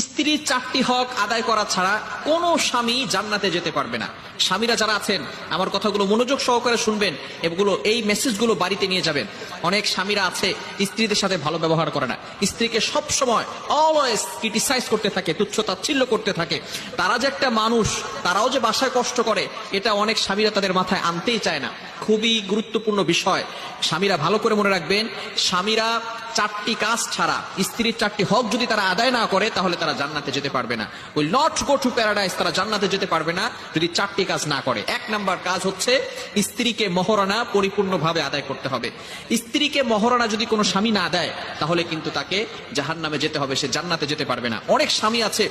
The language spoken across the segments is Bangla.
স্ত্রীর চারটি হক আদায় করা ছাড়া কোনো স্বামী জান্নাতে যেতে পারবে না। স্বামীরা যারা আছেন, আমার কথাগুলো মনোযোগ সহকারে শুনবেন এগুলো এই মেসেজগুলো বাড়িতে নিয়ে যাবেন। অনেক স্বামীরা আছে, স্ত্রীদের সাথে ভালো ব্যবহার করে না। স্ত্রীকে সব সময় অলওয়েজ ক্রিটিসাইজ করতে থাকে তুচ্ছ তাচ্ছিল্য করতে থাকে। তারা যে একটা মানুষ, তারাও যে বাসায় কষ্ট করে, এটা অনেক স্বামীরা তাদের মাথায় আনতেই চায় না। খুবই গুরুত্বপূর্ণ বিষয়। স্বামীরা ভালো করে মনে রাখবেন, স্বামীরা চারটি কাজ ছাড়া, স্ত্রীর চারটি হক যদি তারা আদায় না করে, তাহলে তারা জান্নাতে যেতে পারবে না। ওই নট গো টু প্যারাডাইস, তারা জান্নাতে যেতে পারবে না যদি চারটি কাজ না করে। এক নাম্বার কাজ হচ্ছে, স্ত্রীকে মহরণা পরিপূর্ণভাবে আদায় করতে হবে। স্ত্রীকে মহরণা যদি কোনো স্বামী না দেয়, তাহলে কিন্তু তাকে জাহান নামে যেতে হবে, সে জান্নাতে যেতে পারবে না। অনেক স্বামী আছে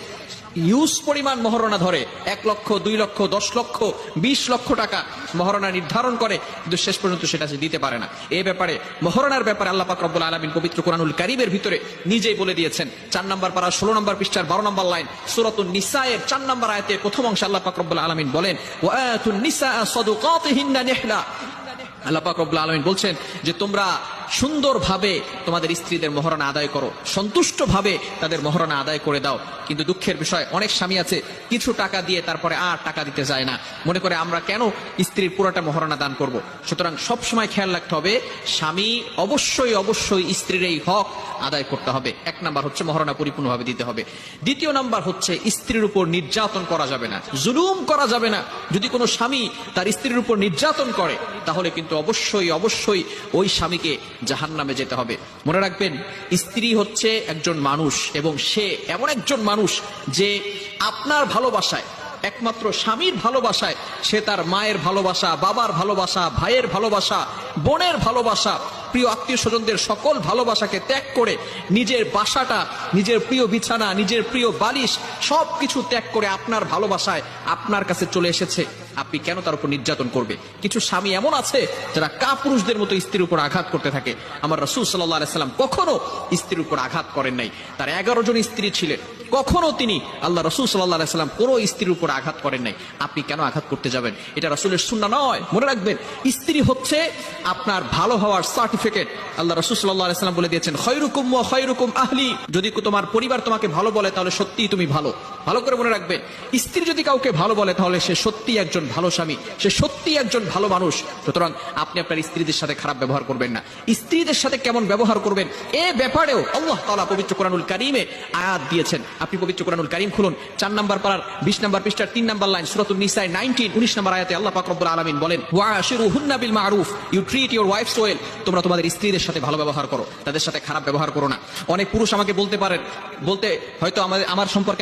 ইউজ পরিমাণ মহারণা ধরে। এক লক্ষ, দুই লক্ষ, দশ লক্ষ, বিশ লক্ষ টাকা মহারণা নির্ধারণ করে, কিন্তু শেষ পর্যন্ত সেটা সে দিতে পারে না। এ ব্যাপারে, মহারণার ব্যাপারে আল্লাহ পাক রব্বুল আলমিন পবিত্র কোরআনুল কারিমের ভিতরে নিজেই বলে দিয়েছেন। চার নম্বর পারা, ষোলো নম্বর পৃষ্ঠার বারো নম্বর লাইন, সুরাতুন নিসায়ের চার নম্বর আয়তে প্রথম অংশে আল্লাহ পাক রব্বুল আলমিন বলেন আল্লাহ পাক রব্বুল আলমিন বলছেন যে, তোমরা সুন্দরভাবে তোমাদের স্ত্রীদের মহারণা আদায় করো, সন্তুষ্টভাবে তাদের মহারণা আদায় করে দাও। কিন্তু দুঃখের বিষয়, অনেক স্বামী আছে, কিছু টাকা দিয়ে তারপরে আর টাকা দিতে যায় না। মনে করে আমরা কেন স্ত্রীর পুরোটা মহরণা দান করব? সুতরাং সব সময় খেয়াল রাখতে হবে, স্বামী অবশ্যই অবশ্যই স্ত্রীর এই হক আদায় করতে হবে। এক নাম্বার হচ্ছে মহারণা পরিপূর্ণভাবে দিতে হবে। দ্বিতীয় নাম্বার হচ্ছে স্ত্রীর উপর নির্যাতন করা যাবে না, জুলুম করা যাবে না। যদি কোনো স্বামী তার স্ত্রীর উপর নির্যাতন করে, তাহলে কিন্তু অবশ্যই অবশ্যই ওই স্বামীকে জাহান নামে যেতে হবে। মনে রাখবেন, স্ত্রী হচ্ছে একজন মানুষ এবং সে এমন একজন মানুষ যে আপনার ভালোবাসায়, একমাত্র স্বামীর ভালোবাসায়, সে তার মায়ের ভালোবাসা, বাবার ভালোবাসা, ভাইয়ের ভালোবাসা, বোনের ভালোবাসা প্রিয় আত্মীয় স্বজনদের সকল ভালোবাসাকে ত্যাগ করে নিজের বাসাটা, নিজের প্রিয় বিছানা, নিজের প্রিয় বালিশ সবকিছু ত্যাগ করে আপনার ভালোবাসায় আপনার কাছে চলে এসেছে। আপনি কেন তার উপর নির্যাতন করবে? কিছু স্বামী এমন আছে যারা কাপুরুষদের মতো স্ত্রীর উপর আঘাত করতে থাকে। আমার রসুল সাল্লাহ সাল্লাম কখনো স্ত্রীর উপর আঘাত করেন নাই। তার এগারো জন স্ত্রী ছিলেন। কখনো তিনি আল্লাহ রসুল সাল্লাহ সাল্লাম কোনো স্ত্রীর উপর আঘাত করেন নাই। আপনি কেন আঘাত করতে যাবেন? এটা রসুলের সুন্না নয়। মনে রাখবেন, স্ত্রী হচ্ছে আপনার ভালো হওয়ার সার্টিফিকেট আল্লাহ রসুল সাল্লাহ সাল্লাম বলে দিয়েছেন খৈরুকুম ও খৈরুকুম আহলি। যদি তোমার পরিবার তোমাকে ভালো বলে, তাহলে সত্যিই তুমি ভালো। ভালো করে মনে রাখবেন, স্ত্রী যদি কাউকে ভালো বলে, তাহলে সে সত্যি একজন ভালো স্বামী। সে সত্যি একজন ভালো মানুষ, সুতরাং আপনি আপনার স্ত্রীদের সাথে খারাপ ব্যবহার করবেন না। স্ত্রীদের সাথে কেমন ব্যবহার করবেন? এ ব্যাপারেও আল্লাহ তালা পবিত্র কোরআনুল কারিমে আয়াত দিয়েছেন। আপনি পবিত্র কোরআনুল কারিম খুলুন। চার নাম্বার পাড়ার বিশ নাম্বার পৃষ্ঠার, তিন নাম্বার লাইন সুরাতুল নিসাই নাইনটিন, উনিশ নম্বর আয়াতে আল্লাহ পাক রব্বুল আলামিন বলেন বিল মারুফ you treat your wives well. তোমরা তোমাদের স্ত্রীদের সাথে ভালো ব্যবহার করো, তাদের সাথে খারাপ ব্যবহার করো না। অনেক পুরুষ আমাকে বলতে পারেন, বলতে হয়তো আমাদের, আমার সম্পর্কে